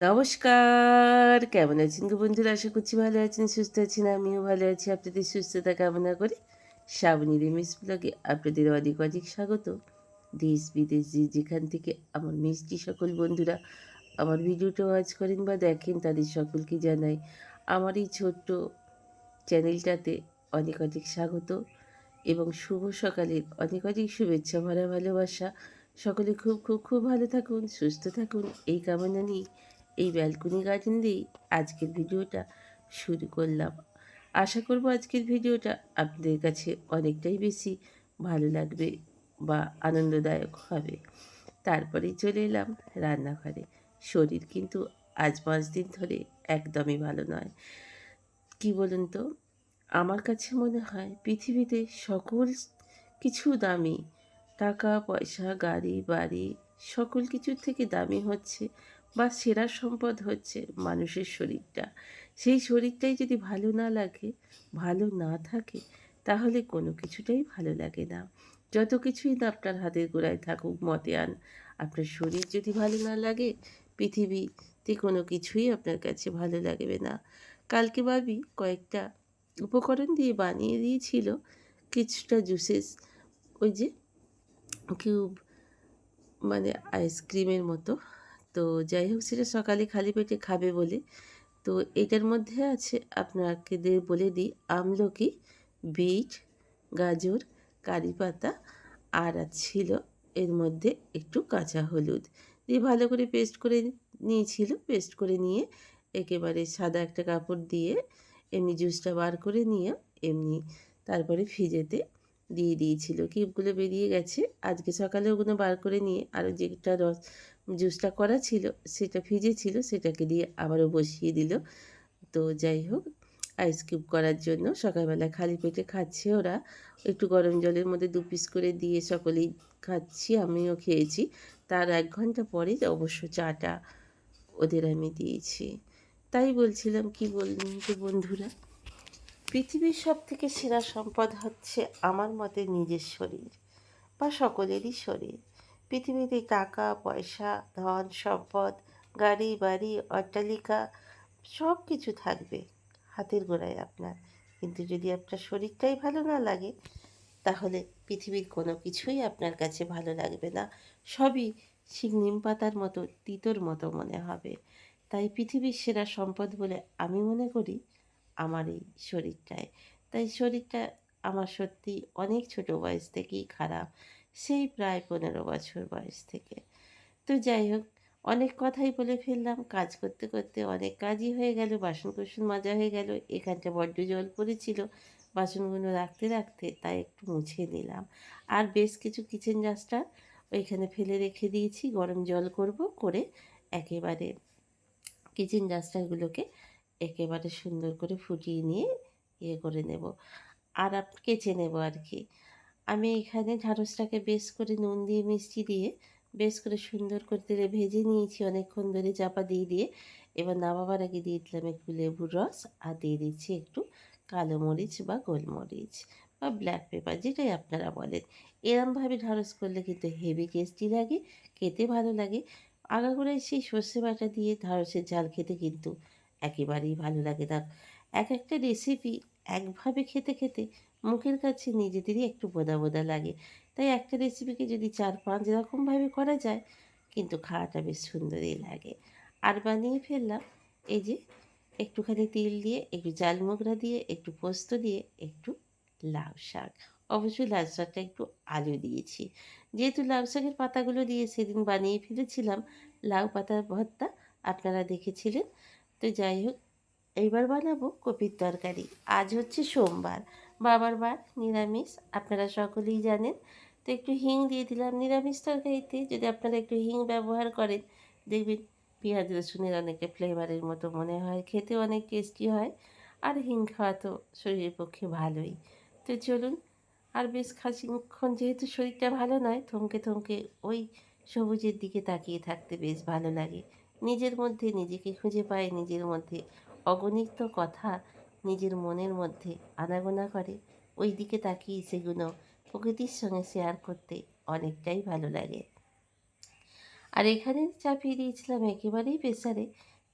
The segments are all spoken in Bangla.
নমস্কার। কেমন আছেন গো বন্ধুরা? আশা করছি ভালো আছেন, সুস্থ আছেন, আমিও ভালো আছি। আপনাদের সুস্থতা কামনা করি শ্রাবণী রেমিস ব্লগে আপনাদের অনেক অনেক স্বাগত। দেশ বিদেশ যে যেখান থেকে আমার মিষ্টি সকল বন্ধুরা আমার ভিডিওটা ওয়াচ করেন বা দেখেন, তাদের সকলকে জানাই আমার এই ছোট্ট চ্যানেলটাতে অনেক অনেক স্বাগত এবং শুভ সকালের অনেক অনেক শুভেচ্ছা ভরা ভালোবাসা। সকলে খুব খুব খুব ভালো থাকুন, সুস্থ থাকুন, এই কামনা নিয়ে এই ব্যালকনি গার্ডেন দিয়েই আজকের ভিডিওটা শুরু করলাম। আশা করব আজকের ভিডিওটা আপনাদের কাছে অনেকটাই বেশি ভালো লাগবে বা আনন্দদায়ক হবে। তারপরেই চলে এলাম রান্নাঘরে। শরীর কিন্তু আজ পাঁচ দিন ধরে একদমই ভালো নয়। কি বলুন তো? আমার কাছে মনে হয় পৃথিবীতে সকল কিছু দামি। টাকা, পয়সা, গাড়ি, বাড়ি, সকল কিছুর থেকে দামি হচ্ছে বা সেরা সম্পদ হচ্ছে মানুষের শরীরটা। সেই শরীরটাই যদি ভালো না লাগে, ভালো না থাকে, তাহলে কোনো কিছুটাই ভালো লাগে না। যত কিছুই না আপনার হাতের গোড়ায় থাকুক, মতে আন, আপনার শরীর যদি ভালো না লাগে, পৃথিবীতে কোনো কিছুই আপনার কাছে ভালো লাগবে না। কালকে ভাবি কয়েকটা উপকরণ দিয়ে বানিয়ে দিয়েছিল, কিছুটা জুসেস, ওই যে কিউব মানে আইসক্রিমের মতো। তো যাই হোক সেটা সকালে খালি পেটে খাবে বলে। তো এটার মধ্যে আছে, আপনাকে বলে দিই, আমলকি বিট গাজর, কারি পাতা, আর ছিল এর মধ্যে একটু কাঁচা হলুদ। দিয়ে ভালো করে পেস্ট করে নিয়েছিল, পেস্ট করে নিয়ে একেবারে সাদা একটা কাপড় দিয়ে এমনি জুসটা বার করে নিয়ে এমনি তারপরে ফ্রিজেতে দিয়ে দিয়েছিল। কিপগুলো বেরিয়ে গেছে। আজকে সকালে ওগুলো বার করে নিয়ে আরও যেটা রস জুসটা করা ছিল, সেটা ফ্রিজে ছিল সেটাকে দিয়ে আবারও বসিয়ে দিল। তো যাই হোক আইস কিউব করার জন্য সকালবেলা খালি পেটে খাচ্ছে ওরা। একটু গরম জলের মধ্যে দু পিস করে দিয়ে সকলেই খাচ্ছি, আমিও খেয়েছি। তার এক ঘণ্টা পরে অবশ্য চাটা ওদের আমি দিয়েছি। তাই বলছিলাম, কি বললেন তো বন্ধুরা? পৃথিবীর সব থেকে সেরা সম্পদ হচ্ছে আমার মতে নিজের শরীর বা সকলেরই শরীর। পৃথিবীতে টাকা, পয়সা, ধন, সম্পদ, গাড়ি, বাড়ি, অট্টালিকা সব কিছু থাকবে হাতের গোড়ায় আপনার। কিন্তু যদি আপনার শরীরটাই ভালো না লাগে, তাহলে পৃথিবীর কোনো কিছুই আপনার কাছে ভালো লাগবে না। সবই শিং নিম পাতার মতো, তিতোর মতো মনে হবে। তাই পৃথিবীর সেরা সম্পদ বলে আমি মনে করি আমার এই শরীরটায় তাই শরীরটা আমার সত্যি অনেক ছোট বয়স থেকেই খারাপ। সেই প্রায় পনেরো বছর বয়স থেকে। তো যাই হোক, অনেক কথাই বলে ফেললাম। কাজ করতে করতে অনেক কাজই হয়ে গেল বাসন কুসন মাজা হয়ে গেল, এখানটা বড্ড জল পড়েছিল। বাসনগুলো রাখতে রাখতে তাই একটু মুছে নিলাম। আর বেশ কিছু কিচেন জাস্টার ওইখানে ফেলে রেখে দিয়েছি। গরম জল করব করে একেবারে কিচেন ডাস্টারগুলোকে একেবারে সুন্দর করে ফুটিয়ে নিয়ে ইয়ে করে নেব। আর কেচে নেব আর কি। আমি এখানে ঢ্যাঁড়সটাকে বেশ করে নুন দিয়ে, মিষ্টি দিয়ে বেশ করে সুন্দর করে তেলে ভেজে নিয়েছি অনেকক্ষণ ধরে, চাপা দিয়ে দিয়ে। এবার নামাবার আগে দিয়ে দিলাম একটু লেবুর রস আর দিয়ে দিচ্ছি একটু কালো মরিচ বা গোলমরিচ বা ব্ল্যাক পেপার যেটাই আপনারা বলেন। এরমভাবে ঢ্যাঁড়স করলে কিন্তু হেভি টেস্টি লাগে, খেতে ভালো লাগে। আগাগোড়ায় সেই সর্ষে বাটা দিয়ে ঢ্যাঁড়সের ঝাল খেতে কিন্তু একেবারেই ভালো লাগে না। এক একটা রেসিপি একভাবে খেতে খেতে মুখের কাছে নিজেদেরই একটু বোদা বোদা লাগে। তাই একটা রেসিপিকে যদি চার পাঁচ রকমভাবে করা যায়, কিন্তু খাওয়াটা বেশ সুন্দরই লাগে। আর বানিয়ে ফেললাম এই যে একটুখানি তিল দিয়ে, একটু জাল মোগরা দিয়ে, একটু পোস্ত দিয়ে, একটু লাউ শাক। অবশ্যই লাউ শাকটা একটু আলু দিয়েছি। যেহেতু লাউ শাকের পাতাগুলো দিয়ে সেদিন বানিয়ে ফেলেছিলাম, লাউ পাতার ভর্তা আপনারা দেখেছিলেন। তো যাই হোক এইবার বানাবো কপির তরকারি। আজ হচ্ছে সোমবার। বাবার বার নিরামিষ, আপনারা সকলেই জানেন। তো একটু হিং দিয়ে দিলাম নিরামিষ তরকারিতে। যদি আপনারা একটু হিং ব্যবহার করেন, দেখবেন পেঁয়াজ, রসুনের অনেকটা ফ্লেভারের মতো মনে হয়, খেতে অনেক টেস্টি হয়। আর হিং খাওয়া তো শরীরের পক্ষে ভালোই। তো চলুন, আর বেশ খাসিক্ষণ যেহেতু শরীরটা ভালো নয়, থমকে থমকে ওই সবুজের দিকে তাকিয়ে থাকতে বেশ ভালো লাগে। নিজের মধ্যে নিজেকে খুঁজে পায়, নিজের মধ্যে অগণিত কথা নিজের মনের মধ্যে আনাগোনা করে। ওই দিকে তাকিয়ে সেগুলো প্রকৃতির সঙ্গে শেয়ার করতে অনেকটাই ভালো লাগে। আর এখানে চাপিয়ে দিয়েছিলাম একেবারেই প্রেসারে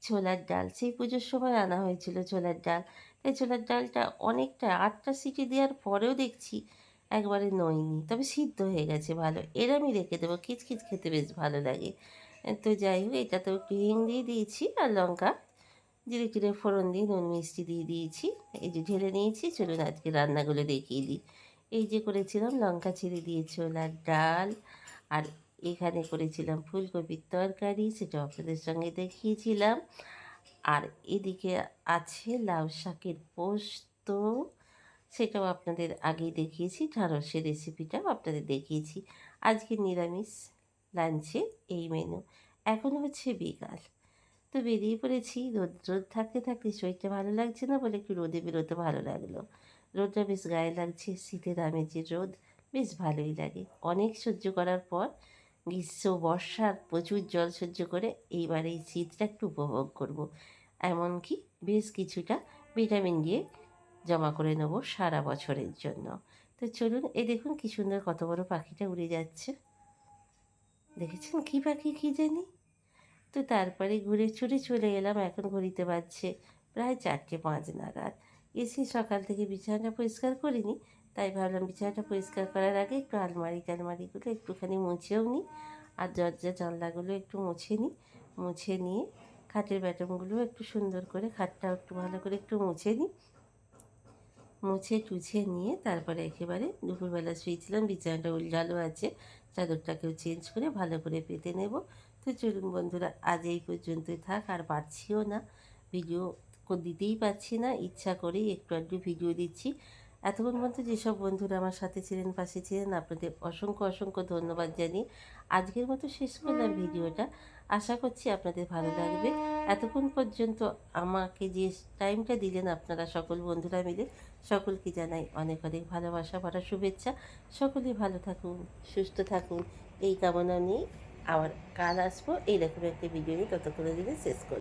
ছোলার ডাল, সেই পুজোর সময় আনা হয়েছিল ছোলার ডাল। তাই ছোলার ডালটা অনেকটা আটটা সিটি দেওয়ার পরেও দেখছি একবারে নইনি তবে সিদ্ধ হয়ে গেছে ভালো। এর আমি রেখে দেবো। খিচখিচ খেতে বেশ ভালো লাগে। তো যাই হোক এটাতেও একটু হিং দিয়ে দিয়েছি আর লঙ্কা। জিরে টিরে ফোড়ন দিয়ে নুন মিষ্টি দিয়ে দিয়েছি। এই যে ঢেলে নিয়েছি, চলুন আজকে রান্নাগুলো দেখিয়ে দিই। এই যে করেছিলাম লঙ্কা ছিঁড়ে দিয়ে ছোলার ডাল, আর এখানে করেছিলাম ফুলকপির তরকারি সেটা আপনাদের সঙ্গে দেখিয়েছিলাম। আর এদিকে আছে লাউ শাকের পোস্ত, সেটাও আপনাদের আগেই দেখিয়েছি, ঢ্যাঁড়সের রেসিপিটাও আপনাদের দেখিয়েছি। আজকে নিরামিষ লাঞ্চে এই মেনু এখন হচ্ছে বিকাল। তো বেরিয়ে পড়েছি। রোদ রোদ থাকতে থাকতে শরীরটা ভালো লাগছে না বলে একটু রোদে বেরোতে ভালো লাগল। রোদটা বেশ গায়ে লাগছে, শীতের আমেজের রোদ, বেশ ভালোই লাগে। অনেক সহ্য করার পর গ্রীষ্ম বর্ষার প্রচুর জল সহ্য করে এইবার এই শীতটা একটু উপভোগ করব। এমনকি বেশ কিছুটা ভিটামিন দিয়ে জমা করে নেব সারা বছরের জন্য। তো চলুন, এই দেখুন কি সুন্দর কত বড় পাখিটা উড়ে যাচ্ছে। দেখেছেন কি পাখি, কি জানি? তো তারপরে ঘুরে ছুটে চলে এলাম এখন ঘড়িতে বাজছে প্রায় চারটে পাঁচ নাগাদ। এসে সকাল থেকে বিছানাটা পরিষ্কার করিনি, তাই ভাবলাম বিছানাটা পরিষ্কার করার আগে একটু আলমারি টালমারিগুলো একটুখানি মুছেও নিই আর দরজা জানলাগুলো একটু মুছে নিই মুছে নিয়ে খাটের ব্যাটমগুলো একটু সুন্দর করে খাটটাও একটু ভালো করে একটু মুছে নিই মুছে টুছে নিয়ে তারপরে একেবারে দুপুরবেলা শুয়েছিলাম, বিছানাটা উল্টালো আছে, চাদরটাকেও চেঞ্জ করে ভালো করে পেতে নেব। তো চলুন বন্ধুরা, আজ এই পর্যন্তই থাক, আর পারছিও না। ভিডিও দিতেই পারছি না, ইচ্ছা করেই একটু আধটু ভিডিও দিচ্ছি। এতক্ষণ পর্যন্ত যেসব বন্ধুরা আমার সাথে ছিলেন, পাশে ছিলেন, আপনাদের অসংখ্য অসংখ্য ধন্যবাদ জানিয়ে আজকের মতো শেষ করলাম ভিডিওটা আশা করছি আপনাদের ভালো লাগবে। এতক্ষণ পর্যন্ত আমাকে যে টাইমটা দিলেন আপনারা সকল বন্ধুরা মিলে, সকলকে জানাই অনেক অনেক ভালোবাসা, ভরা শুভেচ্ছা। সকলেই ভালো থাকুন, সুস্থ থাকুন, এই কামনা নিয়ে আবার কাল আসব এই রকম একটা ভিডিও নিয়ে ততক্ষণের দিনে শেষ করব